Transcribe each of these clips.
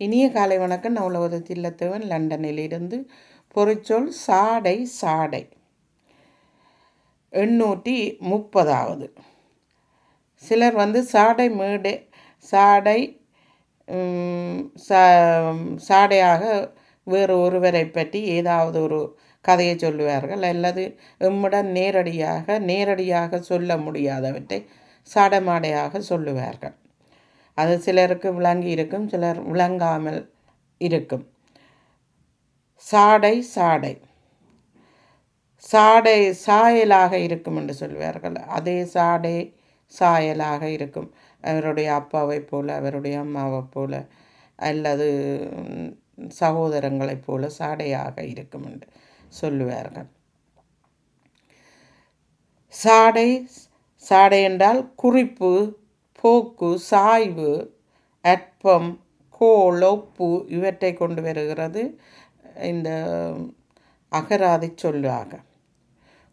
இனிய காலை வணக்கம். நான் உலகது தில்லத்தவன். லண்டனிலிருந்து பொறிச்சொல் சாடை சாடை. எண்ணூற்றி முப்பதாவது. சிலர் வந்து சாடை மேடை சாடை சாடையாக வேறு ஒருவரை பற்றி ஏதாவது ஒரு கதையை சொல்லுவார்கள். அல்லது எம்முடன் நேரடியாக நேரடியாக சொல்ல முடியாதவற்றை சாடமாடையாக சொல்லுவார்கள். அது சிலருக்கு விளங்கி இருக்கும் சிலர் விளங்காமல் இருக்கும். சாடை சாடை. சாடை சாயலாக இருக்கும் என்று சொல்வார்கள். அதே சாடை சாயலாக இருக்கும். அவருடைய அப்பாவைப் போல அவருடைய அம்மாவைப் போல அல்லது சகோதரங்களைப் போல சாடையாக இருக்கும் என்று சொல்லுவார்கள் சாடை சாடை என்றால் குறிப்பு போக்கு சாய்வு அற்பம் கோல் ஒப்பு இவற்றை கொண்டு வருகிறது இந்த அகராதி சொல்லாக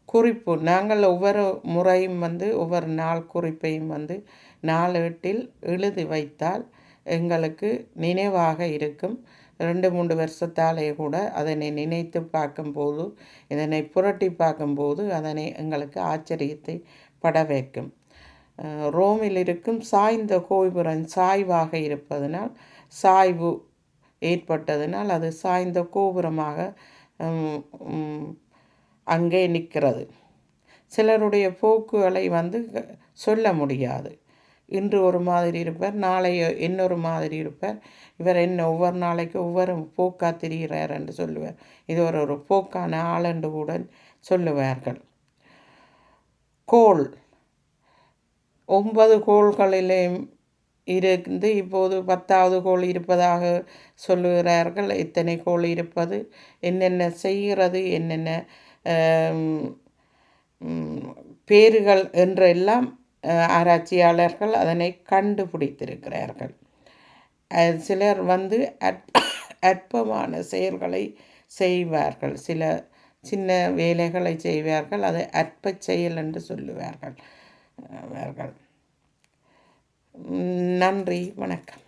குறிப்பு நாங்கள் ஒவ்வொரு முறையும் வந்து ஒவ்வொரு நாள் குறிப்பையும் வந்து நாளேட்டில் எழுதி வைத்தால் எங்களுக்கு நினைவாக இருக்கும். ரெண்டு மூன்று வருஷத்தாலே கூட அதனை நினைத்து பார்க்கும்போது இதனை புரட்டி பார்க்கும்போது அதனை எங்களுக்கு ஆச்சரியத்தை பட வைக்கும். ரோமில் இருக்கும் சாய்ந்த கோபுரம் சாய்வாக இருப்பதனால் சாய்வு ஏற்பட்டதனால் அது சாய்ந்த கோபுரமாக அங்கே நிற்கிறது. சிலருடைய போக்குகளை வந்து சொல்ல முடியாது. இன்று ஒரு மாதிரி இருப்பார் நாளை இன்னொரு மாதிரி இருப்பார். இவர் என்ன ஒவ்வொரு நாளைக்கு ஒவ்வொரு போக்கா தெரிகிறார் என்று சொல்லுவார். இது ஒரு ஒரு போக்கான ஆளண்டு கூட சொல்லுவார்கள். கோல். ஒன்பது கோள்களிலேயும் இருந்து இப்போது பத்தாவது கோள் இருப்பதாக சொல்லுகிறார்கள். இத்தனை கோள் இருப்பது? என்னென்ன செய்கிறது? என்னென்ன பேர்கள் என்றெல்லாம் ஆராய்ச்சியாளர்கள் அதனை கண்டுபிடித்திருக்கிறார்கள். சிலர் வந்து அற்பமான செயல்களை செய்வார்கள். சில சின்ன வேலைகளை செய்வார்கள். அதை அற்ப செயல் என்று சொல்லுவார்கள் அவர்கள். நன்றி வணக்கம்.